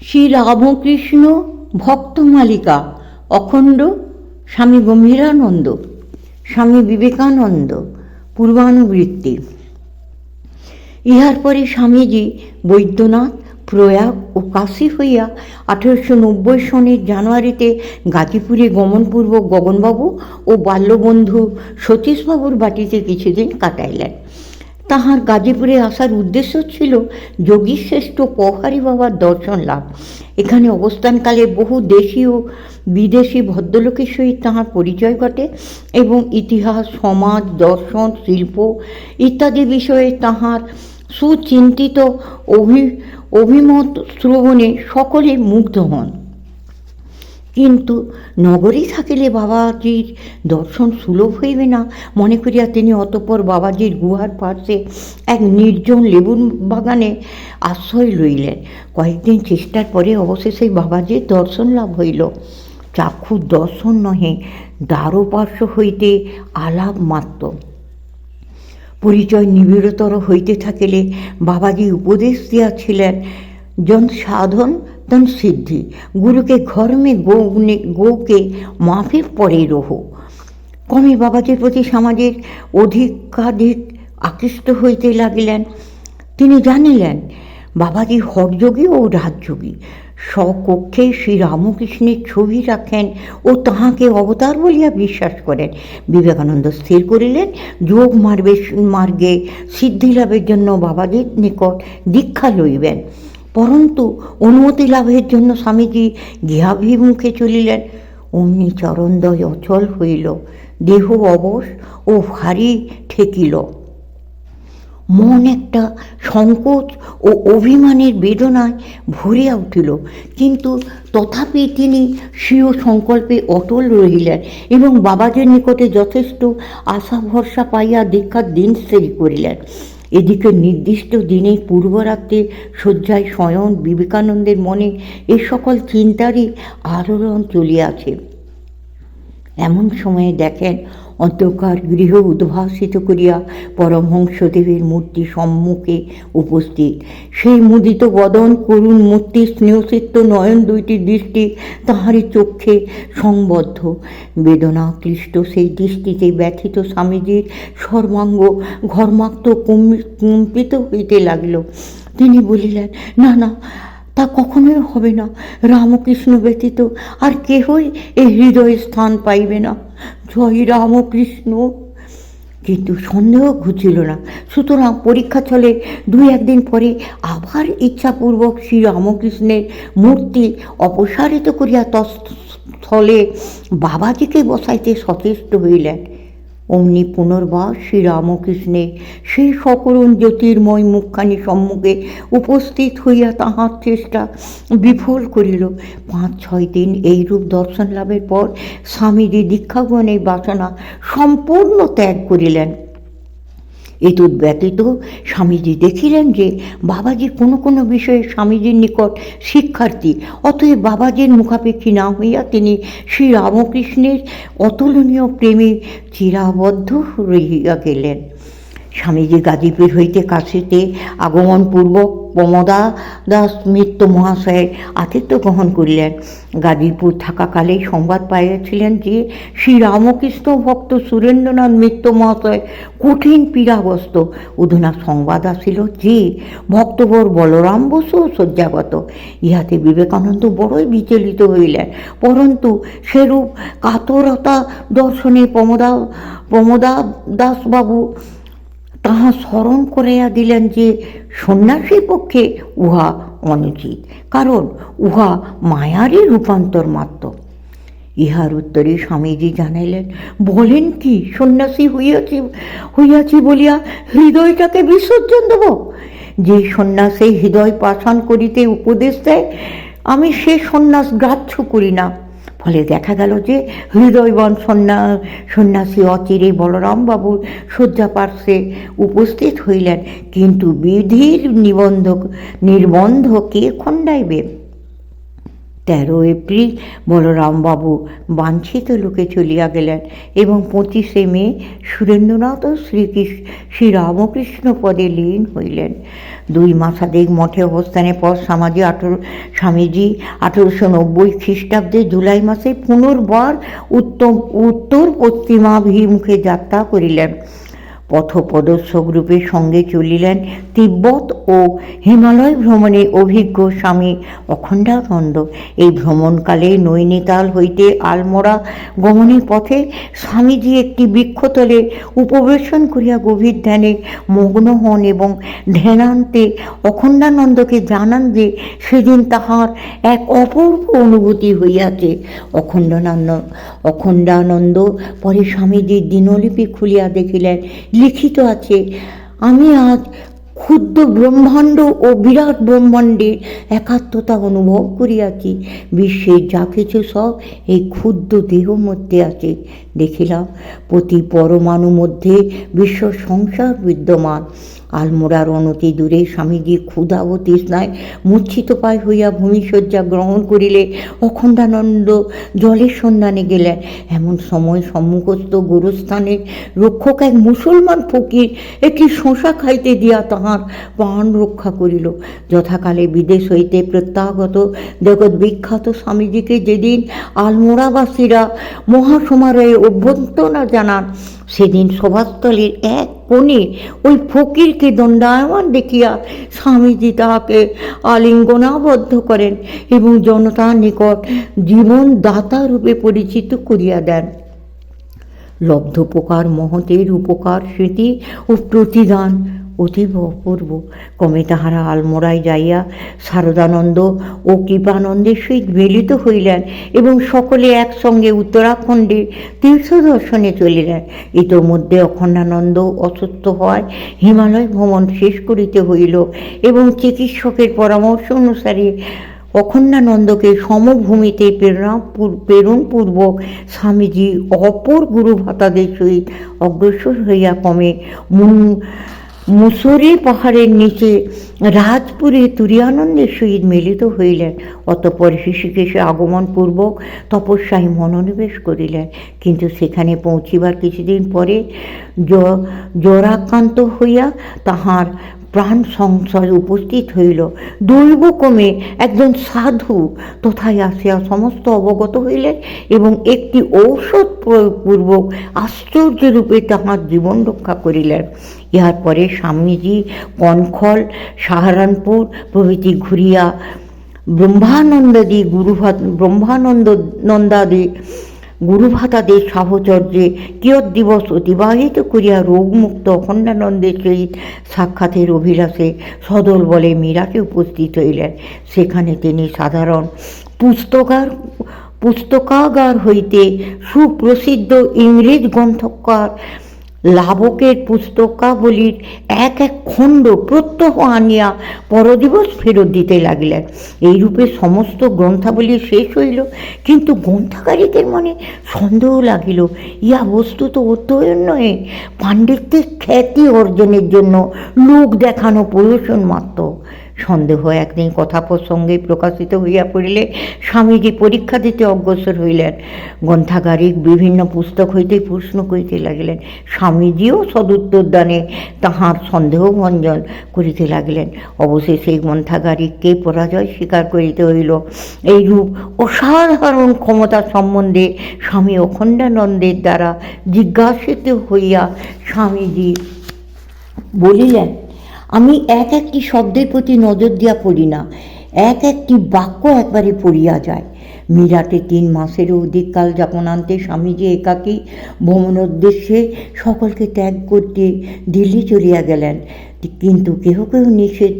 শ্রী রামকৃষ্ণ ভক্তমালিকা, অখণ্ড স্বামী গম্ভীরানন্দ, স্বামী বিবেকানন্দ, পূর্বানুবৃত্তি। ইহার পরে স্বামীজি বৈদ্যনাথ, প্রয়াগ ও কাশী হইয়া আঠেরোশো নব্বই সনের জানুয়ারিতে গাজীপুরে গমনপূর্বক গগনবাবু ও বাল্যবন্ধু সতীশবাবুর বাটিতে কিছুদিন কাটাইলেন। তাহার গাজীপুরে আসার উদ্দেশ্য ছিল যোগীশ্রেষ্ঠ পহারি বাবার দর্শন লাভ। এখানে অবস্থানকালে বহু দেশি ও বিদেশি ভদ্রলোকের সহিত তাহার পরিচয় ঘটে এবং ইতিহাস, সমাজ, দর্শন, শিল্প ইত্যাদি বিষয়ে তাহার সুচিন্তিত অভি, অভিমত শ্রবণে সকলে মুগ্ধ হন। কিন্তু নগরী থাকিলে বাবাজির দর্শন সুলভ হইবে না। মনে করিয়া তিনি অতঃপর বাবাজির গুহার পার্শ্বে এক নির্জন লেবুন বাগানে আশ্রয় লইলেন। কয়েকদিন চেষ্টার পরে অবশেষে বাবাজির দর্শন লাভ হইল। চাক্ষু দর্শন নহে, দ্বারপার্শ্ব হইতে আলাপ মাত্র। পরিচয় নিবিড়তর হইতে থাকিলে বাবাজি উপদেশ দিয়াছিলেন, জন সাধন তন সিদ্ধি। গুরুকে ঘর মে গো গৌকে মাফে পড়ে রহো। ক্রমে বাবাজির প্রতি সমাজের অধিকাধিক আকৃষ্ট হইতে লাগিলেন। তিনি জানিলেন, বাবাজি হরযোগী ও রাজযোগী। স্বকক্ষে শ্রী রামকৃষ্ণের ছবি রাখেন ও তাহাকে অবতার বলিয়া বিশ্বাস করেন। বিবেকানন্দ স্থির করিলেন, যোগ মার্গে মার্গে সিদ্ধি লাভের জন্য বাবাজির নিকট দীক্ষা লইবেন। পরন্তু অনুমতি লাভের জন্য স্বামীজি গৃহাভিমুখে চলিলেন। অমনি চরণদয় অচল হইল, দেহ অবশ ও ভারী ঠেকিল। মন একটা সংকোচ ও অভিমানের বেদনায় ভরিয়া উঠিল, কিন্তু তথাপি তিনি স্বীয় সংকল্পে অটল রহিলেন এবং বাবাজের নিকটে যথেষ্ট আশা ভরসা পাইয়া দীক্ষার দিন স্থির করিলেন। এদিকে নির্দিষ্ট দিনে পূর্বরাত্রে শয্যায় স্বয়ং বিবেকানন্দের মনে এ সকল চিন্তারই আলোড়ন চলিয়াছে। এমন সময়ে দেখেন অন্ধকার গৃহ উদ্ভাসিত করিয়া পরমহংসদেবের মূর্তি সম্মুখে উপস্থিত। সেই মুদিত বদন, করুণ মূর্তি স্নেহচিত্ত নয়ন দুইটি দৃষ্টি তাহারই চক্ষে সংবদ্ধ। বেদনা ক্লিষ্ট সেই দৃষ্টিতে ব্যথিত স্বামীজির সর্বাঙ্গ ঘর্মাক্ত কম্পি- কম্পিত হইতে লাগিল। তিনি বলিলেন, না না তা কখনোই হবে না। রামকৃষ্ণ ব্যতীত আর কেহই এই হৃদয়ে স্থান পাইবে না। জয় রামকৃষ্ণ। কিন্তু সন্দেহ ঘুচিল না। সুতরাং পরীক্ষা চলে। দুই একদিন পরে আবার ইচ্ছাপূর্বক শ্রী রামকৃষ্ণের মূর্তি অপসারিত করিয়া তৎস্থলে বাবাজিকে বসাইতে সচেষ্ট হইলেন। অমনি পুনর্বার শ্রী রামকৃষ্ণের সেই সকরুণ জ্যোতির্ময় মুখখানি সম্মুখে উপস্থিত হইয়া তাহার চেষ্টা বিফল করিল। পাঁচ, ছয় দিন এইরূপ দর্শন লাভের পর স্বামীজি দীক্ষাগণের বাসনা সম্পূর্ণ ত্যাগ করিলেন। এতদ ব্যতীত স্বামীজি দেখিলেন যে বাবাজি কোনো কোনো বিষয়ে স্বামীজির নিকট শিক্ষার্থী। অতএব বাবাজির মুখাপেক্ষী না হইয়া তিনি শ্রী রামকৃষ্ণের অতুলনীয় প্রেমে চিরাবদ্ধ রহিয়া গেলেন। স্বামীজি গাজীপুর হইতে কাশিতে আগমনপূর্বক প্রমদা দাস মিত্র মহাশয়ের আতিথ্য গ্রহণ করিলেন। গাজীপুর থাকাকালেই সংবাদ পাইয়াছিলেন যে শ্রী রামকৃষ্ণ ভক্ত সুরেন্দ্রনাথ মিত্র মহাশয় কঠিন পীড়াগ্রস্ত। অধুনা সংবাদ আসিল যে ভক্তবর বলরাম বসু শয্যাগত। ইহাতে বিবেকানন্দ বড়ই বিচলিত হইলেন। পরন্তু সেরূপ কাতরতা দর্শনে প্রমদা প্রমদা দাসবাবু তাহা স্মরণ করিয়া দিলেন যে সন্ন্যাসীর পক্ষে উহা অনুচিত, কারণ উহা মায়ারই রূপান্তর মাত্র। ইহার উত্তরে স্বামীজি জানাইলেন, বলেন কি, সন্ন্যাসী হইয়াছি হইয়াছি বলিয়া হৃদয়টাকে বিসর্জন দেব? যে সন্ন্যাসে হৃদয় পাষাণ করিতে উপদেশ দেয়, আমি সে সন্ন্যাস গ্রাহ্য করি না। ফলে দেখা গেল যে হৃদয়বন সন্ন্যাস সন্ন্যাসী অচিরে বলরামবাবুর শয্যা পার্শ্বে উপস্থিত হইলেন। কিন্তু বিধির নিবন্ধক, নির্বন্ধ কে খণ্ডাইবে? তেরো এপ্রিল বলরামবাবু বাঞ্ছিত লোকে চলিয়া গেলেন এবং পঁচিশে মে সুরেন্দ্রনাথ ও শ্রীকৃষ্ণ শ্রীরামকৃষ্ণ পদে লীন হইলেন। দুই মাসাধিক মঠে অবস্থানের পর স্বামীজি আঠেরো স্বামীজি আঠেরোশো নব্বই খ্রিস্টাব্দে জুলাই মাসে পুনর্বার উত্তম উত্তর পশ্চিমাভিমুখে যাত্রা করিলেন। পথপ্রদর্শক রূপে সঙ্গে চলিলেন তিব্বত ও হিমালয় ভ্রমণে অভিজ্ঞ স্বামী অখণ্ডানন্দ। এই ভ্রমণকালে নৈনিতাল হইতে আলমোড়া গমনের পথে স্বামীজি একটি বৃক্ষতলে উপবেশন করিয়া গভীর ধ্যানে মগ্ন হন এবং ধ্যানান্তে অখণ্ডানন্দকে জানান যে সেদিন তাহার এক অপূর্ব অনুভূতি হইয়াছে। অখণ্ডানন্দ অখণ্ডানন্দ পরে স্বামীজির দিনলিপি খুলিয়া দেখিলেন লিখিত আছে। আমি আজ ক্ষুদ্র ব্রহ্মাণ্ড ও বিরাট ব্রহ্মাণ্ডের একাত্মতা অনুভব করিয়াছি। বিশ্বের যা কিছু সব এই ক্ষুদ্র দেহ মধ্যে আছে। দেখিলাম, প্রতি পরমাণু মধ্যে বিশ্ব সংসার বিদ্যমান। আলমোড়ার অনতি দূরে স্বামীজি ক্ষুধা ও তৃষ্ণায় মূর্ছিত পায় হইয়া ভূমিশয্যা গ্রহণ করিলে। অখণ্ডানন্দ জলের সন্ধানে গেলেন। এমন সময় সম্মুখস্থ গুরুস্থানের রক্ষক এক মুসলমান ফকির একটি শশা খাইতে দিয়া তাহার প্রাণ রক্ষা করিল। যথাকালে বিদেশ হইতে প্রত্যাগত জগৎ বিখ্যাত স্বামীজিকে যেদিন আলমোড়াবাসীরা মহাসমারোহে অভ্যন্তরা জানান, সেদিন সভাস্থলের এক কোণে ওই ফকিরকে দণ্ডায়মান দেখিয়া স্বামীজি তাহাকে আলিঙ্গনাবদ্ধ করেন এবং জনতার নিকট জীবন দাতা রূপে পরিচিত করিয়া দেন। লব্ধ উপকার মহতের উপকার স্মৃতি ও প্রতিদান অতীব অপূর্ব। ক্রমে তাহারা আলমোড়ায় যাইয়া শারদানন্দ ও কৃপানন্দের সহিত মিলিত হইলেন এবং সকলে একসঙ্গে উত্তরাখণ্ডে তীর্থ দর্শনে চলিলেন। ইতোমধ্যে অখণ্ডানন্দ অসুস্থ হওয়ায় হিমালয় ভ্রমণ শেষ করিতে হইল এবং চিকিৎসকের পরামর্শ অনুসারে অখণ্ডানন্দকে সমভূমিতে প্রেরণা প্রেরণপূর্বক স্বামীজি অপর গুরু ভাতাদের সহিত অগ্রসর হইয়া কমে মুন মুসরি পাহাড়ের নিচে রাজপুরে তুরিয়ানন্দের সহিত মিলিত হইলেন। অতঃপর আগমন আগমনপূর্বক তপস্যায় মনোনিবেশ করিলেন। কিন্তু সেখানে পৌঁছিবার কিছুদিন পরে জ- জরাক্রান্ত হইয়া তাহার প্রাণ সংশয় উপস্থিত হইল। দৈবক্রমে একজন সাধু তথায় আসিয়া সমস্ত অবগত হইলেন এবং একটি ঔষধ প্রয়োগপূর্বক আশ্চর্যরূপে তাহার জীবন রক্ষা করিলেন। ইহার পরে স্বামীজি কনখল, সাহারানপুর প্রভৃতি ঘুরিয়া ব্রহ্মানন্দাদি গুরুভা ব্রহ্মানন্দ নন্দাদি গুরুভাতাদের সাহচর্যে কিয়ত দিবস অতিবাহিত করিয়া রোগমুক্ত অখণ্ডানন্দের সহিত সাক্ষাতের অভিলাষে সদল বলে মীরাকে উপস্থিত হইলেন। সেখানে তিনি সাধারণ পুস্তকার, পুস্তকাগার হইতে সুপ্রসিদ্ধ ইংরেজ গ্রন্থকার লাভকের পুস্তকাবলীর এক এক খণ্ড প্রত্যহ আনিয়া পরদিবস ফেরত দিতে লাগিলেন। এইরূপে সমস্ত গ্রন্থাবলী শেষ হইল, কিন্তু গ্রন্থাগারিকের মনে সন্দেহ লাগিল, ইহা তো অধ্যয়ন নয় পাণ্ডিত্যের খ্যাতি অর্জনের জন্য লোক দেখানো প্রয়োজন মাত্র। সন্দেহ একদিন কথা প্রসঙ্গে প্রকাশিত হইয়া পড়িলে স্বামীজি পরীক্ষা দিতে অগ্রসর হইলেন। গ্রন্থাগারিক বিভিন্ন পুস্তক হইতে প্রশ্ন করিতে লাগিলেন। স্বামীজিও সদুত্তর দানে তাহার সন্দেহ ভঞ্জন করিতে লাগিলেন। অবশেষে গ্রন্থাগারিককে পরাজয় স্বীকার করিতে হইল। এইরূপ অসাধারণ ক্ষমতা সম্বন্ধে স্বামী অখণ্ডানন্দের দ্বারা জিজ্ঞাসিত হইয়া স্বামীজি বলিলেন আমি এক একটি শব্দের প্রতি নজর দিয়া পড়ি না। এক একটি বাক্য একবারে পড়িয়া যায়। মিরাটে তিন মাসেরও অধিক কাল যাপনান্তে স্বামীজি একাকী ভ্রমণ উদ্দেশ্যে সকলকে ত্যাগ করতে দিল্লি চলিয়া গেলেন, কিন্তু কেহ কেহ নিষেধ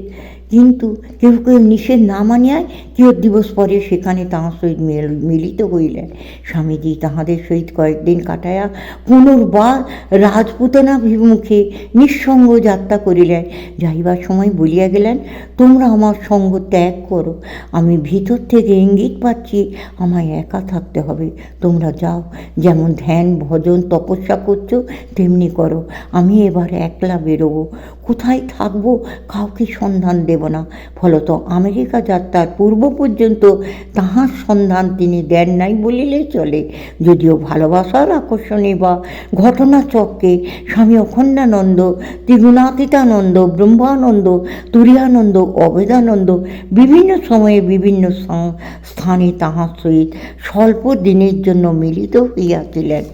কিন্তু কেউ কেউ নিষেধ না মানিয়ায় কিয়ৎ দিবস পরে সেখানে তাহার সহিত মিলিত হইলেন। স্বামীজি তাহাদের সহিত কয়েকদিন কাটাইয়া পুনর্বার রাজপুতনাভিমুখে নিঃসঙ্গ যাত্রা করিলেন। যাইবার সময় বলিয়া গেলেন, তোমরা আমার সঙ্গ ত্যাগ করো। আমি ভিতর থেকে ইঙ্গিত পাচ্ছি, আমায় একা থাকতে হবে। তোমরা যাও, যেমন ধ্যান, ভজন, তপস্যা করছ, তেমনি করো। আমি এবার একলা বেরোবো। কোথায় থাকব? কাউকে সন্ধান দেব না। ফলত আমেরিকা যাত্রার পূর্ব পর্যন্ত তাহার সন্ধান তিনি দেন নাই বলিলে চলে। যদিও ভালোবাসার আকর্ষণে বা ঘটনাচক্রে স্বামী অখণ্ডানন্দ, ত্রিগুণাতীতানন্দ, ব্রহ্মানন্দ, তুরিয়ানন্দ, অবেদানন্দ বিভিন্ন সময়ে বিভিন্ন স্থানে তাহার সহিত স্বল্প দিনের জন্য মিলিত হইয়াছিলেন।